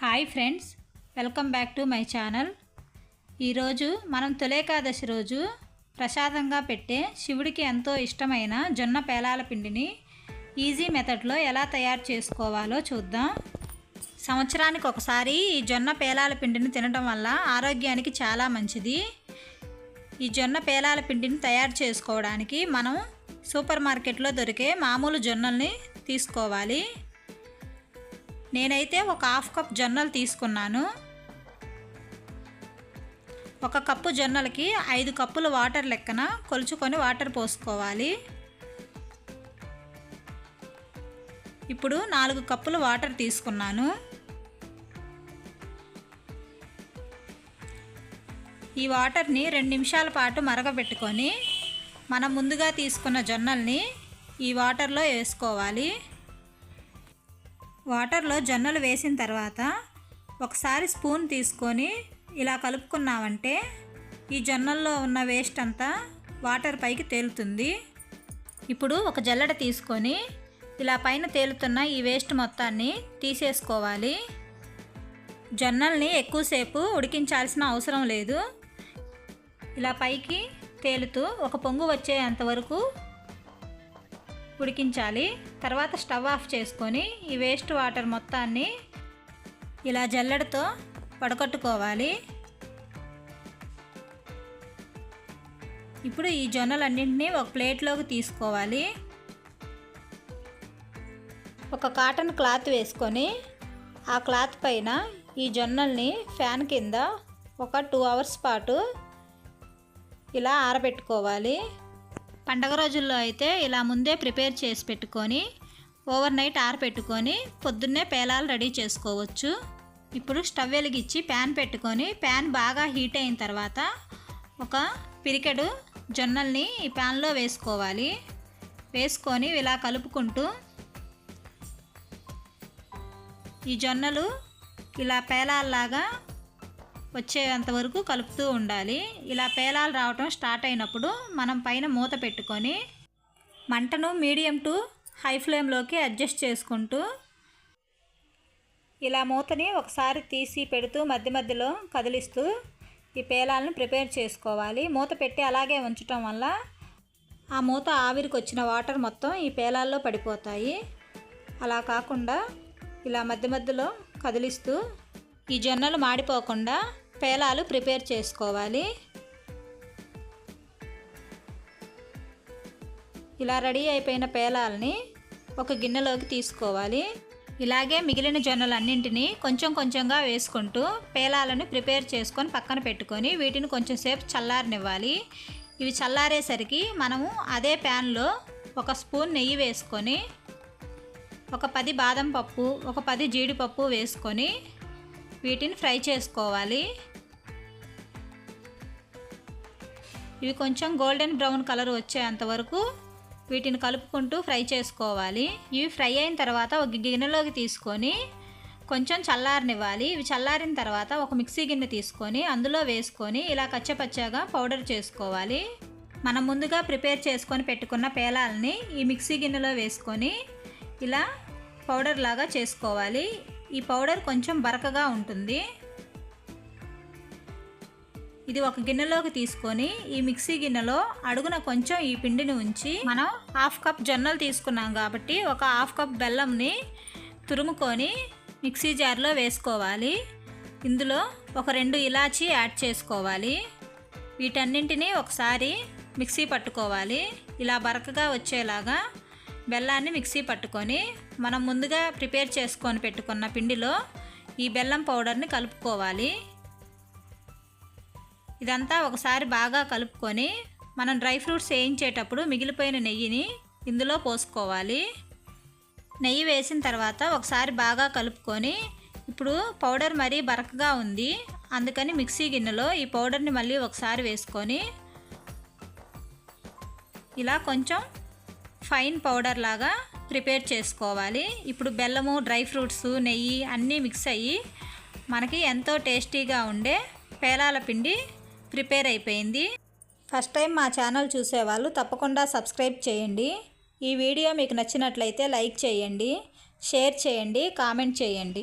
Hi friends welcome back to my channel. ఈరోజు మనం తొలేకాదశి రోజు ప్రసాదంగా పెట్టే శివుడికి ఎంతో ఇష్టమైన జొన్న పేలాల పిండిని ఈజీ మెథడ్లో ఎలా తయారు చేసుకోవాలో చూద్దాం. సంవత్సరానికి ఒకసారి ఈ జొన్న పేలాల పిండిని తినడం వల్ల ఆరోగ్యానికి చాలా మంచిది. ఈ జొన్న పేలాల పిండిని తయారు చేసుకోవడానికి మనం సూపర్ మార్కెట్లో దొరికే మామూలు జొన్నల్ని తీసుకోవాలి. నేనైతే ఒక హాఫ్ కప్ జొన్నలు తీసుకున్నాను. ఒక కప్పు జొన్నలకి ఐదు కప్పులు వాటర్ లెక్కన కొలుచుకొని వాటర్ పోసుకోవాలి. ఇప్పుడు నాలుగు కప్పులు వాటర్ తీసుకున్నాను. ఈ వాటర్ని రెండు నిమిషాల పాటు మరగబెట్టుకొని మనం ముందుగా తీసుకున్న జొన్నల్ని ఈ వాటర్లో వేసుకోవాలి. వాటర్లో జొన్నలు వేసిన తర్వాత ఒకసారి స్పూన్ తీసుకొని ఇలా కలుపుకున్నామంటే ఈ జొన్నల్లో ఉన్న వేస్ట్ అంతా వాటర్ పైకి తేలుతుంది. ఇప్పుడు ఒక జల్లెడ తీసుకొని ఇలా పైన తేలుతున్న ఈ వేస్ట్ మొత్తాన్ని తీసేసుకోవాలి. జొన్నల్ని ఎక్కువసేపు ఉడికించాల్సిన అవసరం లేదు. ఇలా పైకి తేలుతూ ఒక పొంగు వచ్చేంత వరకు ఉడికించాలి. తర్వాత స్టవ్ ఆఫ్ చేసుకొని ఈ వేస్ట్ వాటర్ మొత్తాన్ని ఇలా జల్లెడతో వడకట్టుకోవాలి ఇప్పుడు ఈ జొన్నలన్నింటినీ ఒక ప్లేట్లోకి తీసుకోవాలి. ఒక కాటన్ క్లాత్ వేసుకొని ఆ క్లాత్ పైన ఈ జొన్నల్ని ఫ్యాన్ కింద ఒక టూ అవర్స్ పాటు ఇలా ఆరబెట్టుకోవాలి. పండగ రోజుల్లో అయితే ఇలా ముందే ప్రిపేర్ చేసి పెట్టుకొని ఓవర్ నైట్ ఆరబెట్టుకొని పొద్దున్నే పేలాలు రెడీ చేసుకోవచ్చు. ఇప్పుడు స్టవ్ వెలిగించి ప్యాన్ పెట్టుకొని ప్యాన్ బాగా హీట్ అయిన తర్వాత ఒక పిరికెడు జొన్నల్ని ఈ ప్యాన్లో వేసుకోవాలి. వేసుకొని ఇలా కలుపుకుంటూ ఈ జొన్నలు ఇలా పేలాల్లాగా వచ్చేంత వరకు కలుపుతూ ఉండాలి. ఇలా పేలాలు రావటం స్టార్ట్ అయినప్పుడు మనం పైన మూత పెట్టుకొని మంటను మీడియం టు హై ఫ్లేమ్లోకి అడ్జస్ట్ చేసుకుంటూ ఇలా మూతని ఒకసారి తీసి పెడుతూ మధ్య మధ్యలో కదిలిస్తూ ఈ పేలాలను ప్రిపేర్ చేసుకోవాలి. మూత పెట్టి అలాగే ఉంచటం వల్ల ఆ మూత ఆవిరికి వచ్చిన వాటర్ మొత్తం ఈ పేలాల్లో పడిపోతాయి. అలా కాకుండా ఇలా మధ్య మధ్యలో కదిలిస్తూ ఈ జొన్నలు మాడిపోకుండా పేలాలు ప్రిపేర్ చేసుకోవాలి. ఇలా రెడీ అయిపోయిన పేలాలని ఒక గిన్నెలోకి తీసుకోవాలి. ఇలాగే మిగిలిన జొన్నలన్నింటినీ కొంచెం కొంచెంగా వేసుకుంటూ పేలాలను ప్రిపేర్ చేసుకొని పక్కన పెట్టుకొని వీటిని కొంచెం సేపు చల్లారనివ్వాలి. ఇవి చల్లారేసరికి మనము అదే ప్యాన్లో ఒక స్పూన్ నెయ్యి వేసుకొని ఒక పది బాదం పప్పు ఒక పది జీడిపప్పు వేసుకొని వీటిని ఫ్రై చేసుకోవాలి. ఇవి కొంచెం గోల్డెన్ బ్రౌన్ కలర్ వచ్చేంత వరకు వీటిని కలుపుకుంటూ ఫ్రై చేసుకోవాలి. ఇవి ఫ్రై అయిన తర్వాత ఒక గిన్నెలోకి తీసుకొని కొంచెం చల్లారనివ్వాలి. ఇవి చల్లారిన తర్వాత ఒక మిక్సీ గిన్నె తీసుకొని అందులో వేసుకొని ఇలా కచ్చపచ్చగా పౌడర్ చేసుకోవాలి. మనం ముందుగా ప్రిపేర్ చేసుకొని పెట్టుకున్న పేలాలని ఈ మిక్సీ గిన్నెలో వేసుకొని ఇలా పౌడర్ లాగా చేసుకోవాలి. ఈ పౌడర్ కొంచెం బరకగా ఉంటుంది. ఇది ఒక గిన్నెలోకి తీసుకొని ఈ మిక్సీ గిన్నెలో అడుగున కొంచెం ఈ పిండిని ఉంచి మనం హాఫ్ కప్ జొన్నలు తీసుకున్నాం కాబట్టి ఒక హాఫ్ కప్ బెల్లంని తురుముకొని మిక్సీ జార్లో వేసుకోవాలి. ఇందులో ఒక రెండు ఇలాచి యాడ్ చేసుకోవాలి. వీటన్నింటినీ ఒకసారి మిక్సీ పట్టుకోవాలి. ఇలా బరకగా వచ్చేలాగా బెల్లాన్ని మిక్సీ పట్టుకొని మనం ముందుగా ప్రిపేర్ చేసుకొని పెట్టుకున్న పిండిలో ఈ బెల్లం పౌడర్ని కలుపుకోవాలి. ఇదంతా ఒకసారి బాగా కలుపుకొని మనం డ్రై ఫ్రూట్స్ వేయించేటప్పుడు మిగిలిపోయిన నెయ్యిని ఇందులో పోసుకోవాలి. నెయ్యి వేసిన తర్వాత ఒకసారి బాగా కలుపుకొని ఇప్పుడు పౌడర్ మరీ బరకగా ఉంది. అందుకని మిక్సీ గిన్నెలో ఈ పౌడర్ని మళ్ళీ ఒకసారి వేసుకొని ఇలా కొంచెం ఫైన్ పౌడర్ లాగా ప్రిపేర్ చేసుకోవాలి. ఇప్పుడు బెల్లము డ్రై ఫ్రూట్స్ నెయ్యి అన్నీ మిక్స్ అయ్యి మనకి ఎంతో టేస్టీగా ఉండే పేలాల పిండి ప్రిపేర్ అయిపోయింది. ఫస్ట్ టైం మా ఛానల్ చూసేవాళ్ళు తప్పకుండా సబ్స్క్రైబ్ చేయండి. ఈ వీడియో మీకు నచ్చినట్లయితే లైక్ చేయండి షేర్ చేయండి కామెంట్ చేయండి.